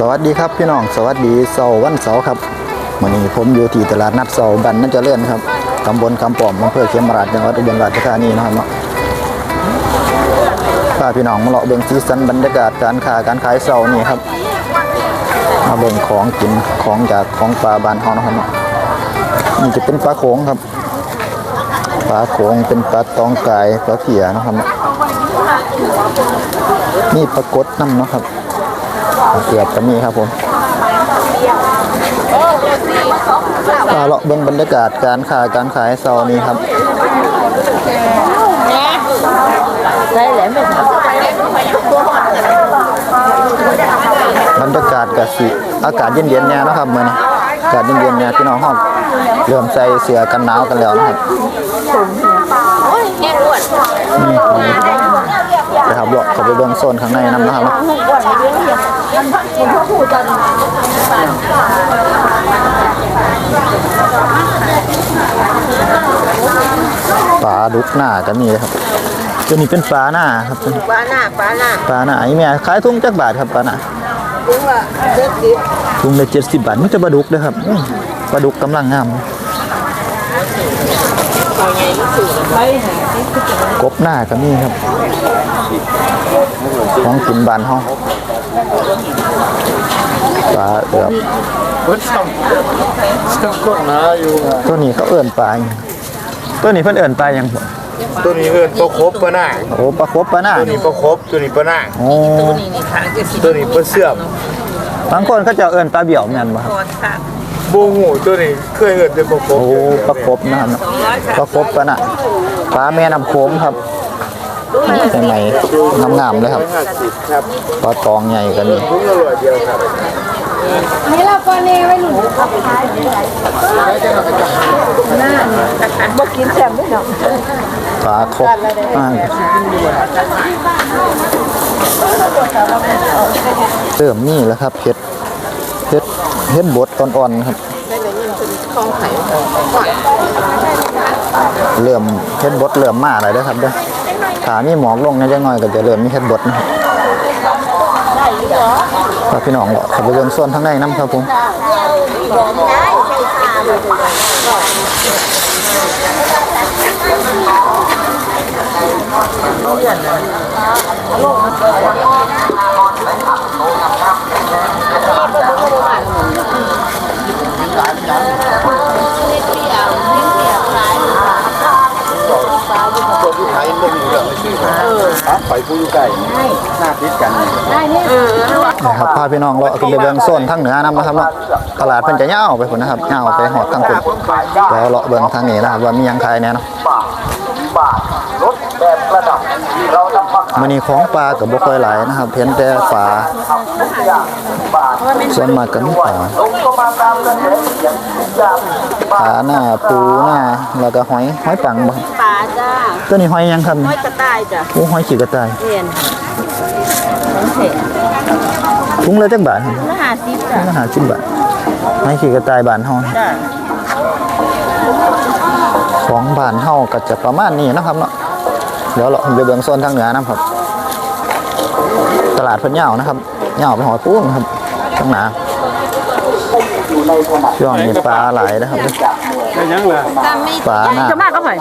สวัสดีครับพี่น้องสวัสดีเสาร์วันเสาร์ครับวันนี้ผมอยู่ที่ตลาดนัดเสาร์บันน่าจะเลื่อนครับตำบลคำปอมอำเภอเขียมราชจังหวัดอุบลราชธานีนะครับเนาะพาพี่น้องมาเลาะเบิ่งสีสันบรรยากาศการค้าการขายเสาร์นี่ครับมาเบิ่งของกินของจากของปลาบานเฮานะครับเนาะนี่จะเป็นปลาโขงครับปลาโขงเป็นปลาตองกายปลาเผียนะครับเนาะนี่ปลากดน้ำนะครับ เกียบก็มีครับผมมาเลาะเบิ่งบรรยากาศการค้าการขายเสานี้ครับได้แหลมบรรยากาศกับสิอากาศเย็นๆเนี่ยนะครับมือนี้อากาศเย็นๆเนี่ยพี่น้องห้องเริ่มใส่เสื้อกันหนาวกันแล้วนะครับนี่นะครับเลาะเขาไปเบิ่งโซนข้างในนํนะครับ อ้วนไม่เยอะเนี่ยมันพักมันพักผูจันปลาดุกหน้าก็มีเลยครับตัวนี้เป็นปลาหน้าครับปลาหน้าปลาหน้าปลาหน้าไอ้แม่ขายทุ่งจักบาทครับปลาหน้าลุงละเจ็ดสิบทุ่งละ70บาทมีแต่ปลาดุกเด้อครับอื้อปลาดุกกำลังงามเอาไงก็สื่อไปหากบหน้าก็มีครับของกินบานห้อง ปลาเอือบเพิ่นต้องต้องกดหาอยู่ตัวนี้เขาเอื่นปลาหยังตัวนี้เพิ่นเอื่นปลาหยังบ่ตัวนี้เอิ้นปลาครบปลาหน้าโอ้ปลาครบปลาหน้าตัวนี้ปลาครบตัวนี้ปลาหน้าโอ้นี่นี่ทางจะสิตัวนี้ปลาเสื่อมบางคนเขาจะเอื่นปลาเบี่ยวแม่นบ่ครับตอนทางบูหูตัวนี้เคยเอิ้นแต่ปลาครบโอ้ปลาครบนะครับสองร้อยสามปลาครบปลาหน้าปลาแม่น้ำโขงครับ ใหม่ๆงามๆเลยครับห้าสิบครับปลาตองใหญ่ก็มีถุงละร้อยเดียวครับนี่เราก็เนไว้หนุนหน้าแต่ขันบอกกินแซ่บไม่หรอกปลาครบอ่าเริ่มนี่แล้วครับเห็ดเห็ดเห็ดบดอ่อนๆครับได้เลยนี่เป็นคลองไข่ก่อนเริ่มเฮ็ดบดเริ่มมาแล้วเด้อครับเด้อ ถ้ามีหมอกลงเนี่ยจังหน่อยก็จะเริ่มมีเฮ็ดบดนะครับฝากพี่น้องเขับไปเบิ่งส่วนทางในน้ำครับผมนะ ครับพาพี่น้องเลาะขึ้นไปเบิ่งโซนทางเหนือนํนะครับเนาะตลาดเพิ่นจะยาวไปพุ่นนะครับยาวไปหอดทางพุ่นเดี๋ยวเลาะเบิ่งทางนี้นะครับว่ามีหยังขายแหน่เนาะ มื้อนี้ของปลาก็บ่ค่อยหลายนะครับเห็นแต่ปลาส่วนมากก็มีปลาปลาหน้าปูหน้าแล้วก็หอยหอยปังบ่ครับปลาจ้าตัวนี้หอยหยังครับห้อยกระต่ายจ้ะโอ้หอยขี้กระต่ายเรียนของเสร็จถุงละจักบาทครับมหาซิปจ้ะละ50บาทหอยขี้กระต่ายบ้านเฮา จ้ะของ บ้านเฮาก็จะประมาณนี้นะครับเนาะเดี๋ยวเราไปเบื้องโซนทางเหนือนะครับ ตลาดเพิ่นยาวนะครับยาวไปหอปูนครับข้างหน้า ช่วงนี้ปลาหลายนะครับได้ยังล่ะปลาหน้าจะมากก็ไหน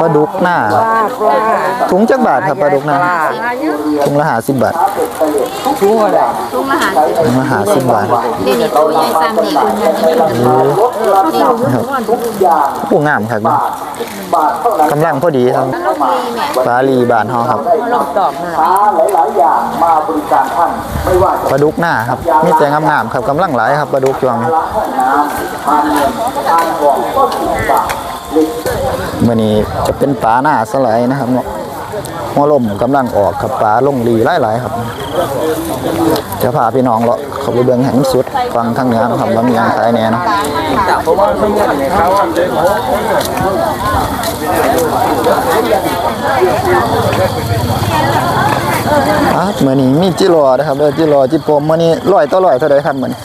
ปลาดุกหน้าถุงจักบาทครับปลาดุกหน้าถุงละ50บาททุ่งอะไรถุงละ50บาทนี่นี่ตัวใหญ่ซ้ำนี่คุณยังไม่รู้โอ้ครับโอ้งามครับกำลังพอดีครับปลาลีบ้านเฮาครับลงตอบนั่นแหละปลาดุกหน้าครับมีแต่งามๆครับกำลังหลายครับปลาดุกจวงนี้มื่อนี้จะเป็นปลาหน้าสไลด์นะครับเนาะหัวลมกำลังออกครับปลาลงดีหลายๆครับ จะพาพี่น้องเลาะเขาไปเบิ่งแห่งสุดฟังทางเหนือนะครับว่ามีหยังขายแน่เนาะเพราะว่าเพิ่นให้เขาอันเด้ออะมื่อนี้มีจิรอนะครับเด้อจิรอจิโปมเมื่อนี้ร้อยต่อร้อยเท่าใดครับมื่อนี้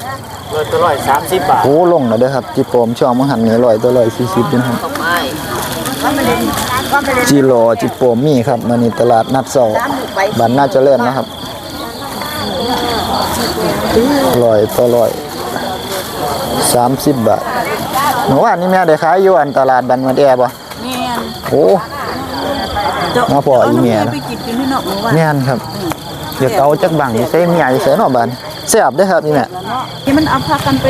เปิดตัวร้อยสามสิบบาทโอ้ลงแล้วเด้อครับจิโปมช่วงมังหันนี้ร้อยต่อร้อยสี่สิบนะครับจิโรจิโปมมี่ครับมันนี่ตลาดนัดเสาร์บ้านน่าเจริญนะครับร้อยต่อร้อยสามสิบบาทเมื่อวานนี้แม่ได้ขายอยู่อันตลาดบันมันแอบ่แม่นโอ้มาพออีเมียนะไปกินกินที่นอกหมู่บ้านแม่นครับเดี๋ยวเอาจักบังใส่เมียใส่เนาะบาน แซ่บเด้อครับนี่แม่ที่มันเอาพากันไป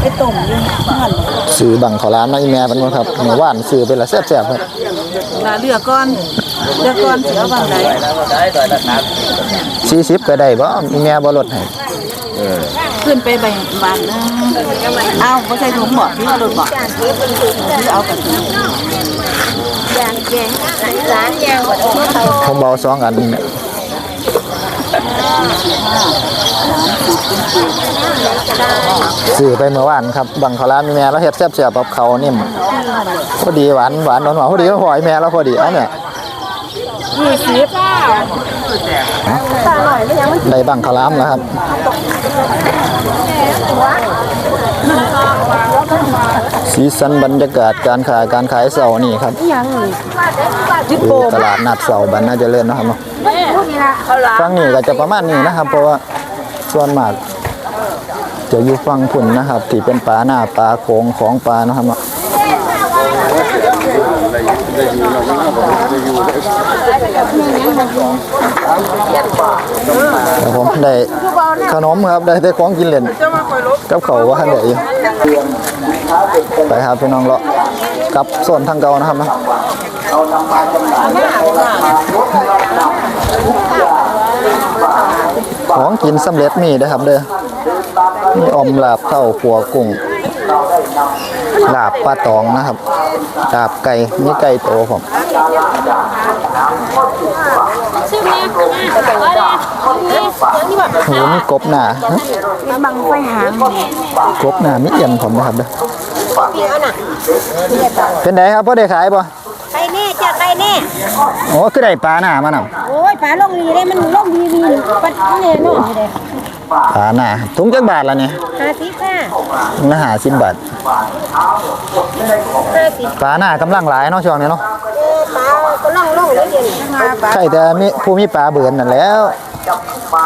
ไปต้มอยู่เพื่อนซื้อบังข้าวหลามมาอีแม่เพิ่นบ่ครับเมื่อวานซื้อไปละแซ่บๆครับลาเรือก่อนเรือก่อนสิเอาบางใด40ก็ได้บ่อีแม่บ่ลดให้ขึ้นไปใบบานนึงเอาบ่ใส่ถุงบ่พี่รถบ่พี่เอาไปผมเอาสองอันนี่แม่ สื่อไปเมื่อวานครับบังข้าวหลามีแม่แล้วเห็ดแซ่บๆกับเขานิ่มพอดีหวานหวานหวานๆพอดีก็หอยแม่แล้วพอดีเอาแม่ยี่สิบได้บังข้าวหลามแล้วครับ สีสันบรรยากาศการขายการขายเสานี่ครับจิบคืโปอมตลาดนัดเสาบันน่าจะเลื่อนนะครับเนาะฟังนี่ก็จะประมาณนี้นะครับ เพราะว่าส่วนมากจะอยู่ฟังผุนนะครับที่เป็นปลาหน้าปลาโขงของปลานะครับ เนาะครับผมได้ขนมครับได้แต่ของกินเล่นกับเขาวว่าเดี๋ยวอยู่ไปครับพี่น้องเลาะกับส่วนทางเก่านะครับเนาะของกินสำเร็จมีนะครับเด้อมีอมลาบเข้าขัวกุ้ง ลาบปลาตองนะครับลาบไก่มีไก่โตผมโหมีกบหนาฮะมาบังไฟหางกบหนามีเอี่ยนผมนะครับเด้อเป็นไงครับพ่อได้ขายป่ะไปแน่จ้ะไปแน่โอ้คือได้ปลาหน้ามาหน่ะโอ้ยปลาลงดีเลยมันลงดีดีปัดเนี่ยเนาะนี่เลย ปลาหน้าถุงจักบาทละเนี่ยห้าสิบห้าถุงละห้าสิบบาทห้าสิบปลาหน้ากำลังหลายเนาะช่วงนี้เนาะเออปลาก็ล่องล่องเลยเดี๋ยวนี้ใช่แต่มีผู้มีปลาเบือนนั่นแหล้ว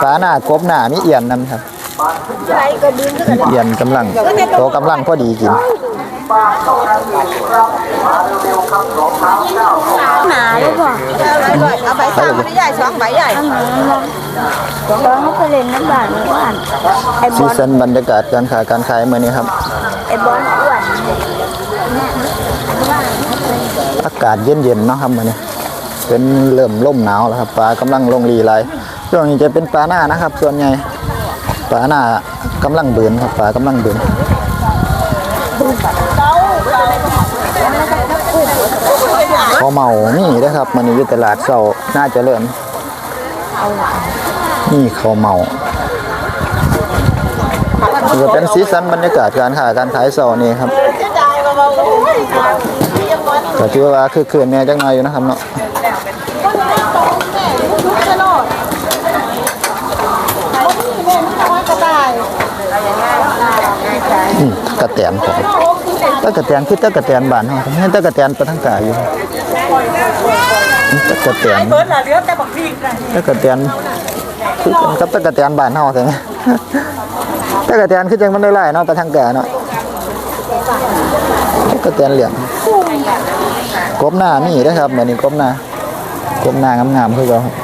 ปลาหน้ากบหน้ามีเอียนนำครับใครก็ดึงขึ้นมีเอียนกำลังโตกำลังพอดีกิน หนาเลยบ่เอาใบสามใบใหญ่สองใบใหญ่ตอนเขาไปเล่นน้ำบาดเมื่อวานไอ้บซีอลซันบรรยากาศการขายการขายมื้อนี้ครับ ไอ้บอลอ้วนอากาศเย็นๆเนาะครับมื้อนี้เป็นเริ่มลมหนาวแล้วครับปลากำลังลงรีไหลช่วงนี้จะเป็นปลาหน้านะครับ ส่วนใหญ่ปลาหน้ากำลังเบือนครับปลากำลังเบือน ข้าเมานี่นะครับมันนี้อยู่ตลาดเสาน่าจะเริ่มนี่ข้าเมานี่ก็เป็นสีสันบรรยากาศการขายการขายเสานี่ครับก็ถือว่าคือคืนแน่จังหน่อยอยู่นะครับเนาะอืม ตะกะแตนของตะกะแตนคือตะกะแตนบ้านเฮาผมเห็นตะกะแตนไปทางกายอยู่อืมตะกะแตนเบิร์ดละเรือแต่บักพริกนะตะกะแตนคือกันกับตะกะแตนบ้านเฮาใช่ไหมตะกะแตนคือจังมันได้หลายเนาะไปทางกาเนาะตะกะแตนเหลี่ยมกบหน้ามีนะครับมื้อนี้กบหน้ากบหน้างามๆคือเก่าครับ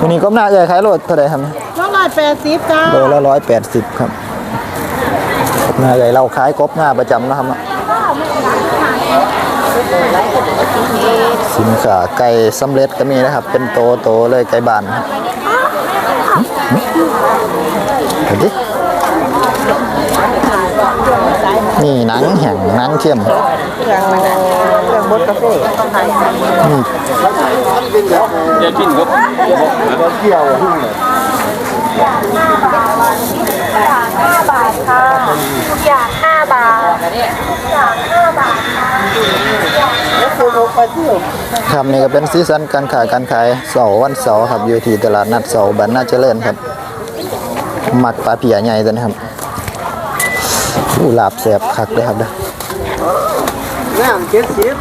มื้อนี้กบหน้าเอ้ยขายโลดเท่าใดครับสองร้อยแปดสิบจ้าโลละ180ครับกบ หน้าเอ้ยเราขายกบหน้าประจำนะครับเนาะสินค้าไก่สำเร็จก็มีนะครับ เป็นโตโตๆเลยไก่บ้านครับเห็นดินี่หนังแห่งหนังเข้มเครื่องมันน่ะเครื่องบดกาแฟนี่เดี๋ยวกิน ครับอย่างห้าบาทครับนี่ก็เป็นซีซันการขายการขายเสาร์วันเสาร์ครับอยู่ที่ตลาดนัดเสาร์บันน่าเจริญครับหมักปลาเปียใหญ่ตัวนะครับอู้หลาบแสบคักเลยครับเด้อน้ำเจ็ดสิบ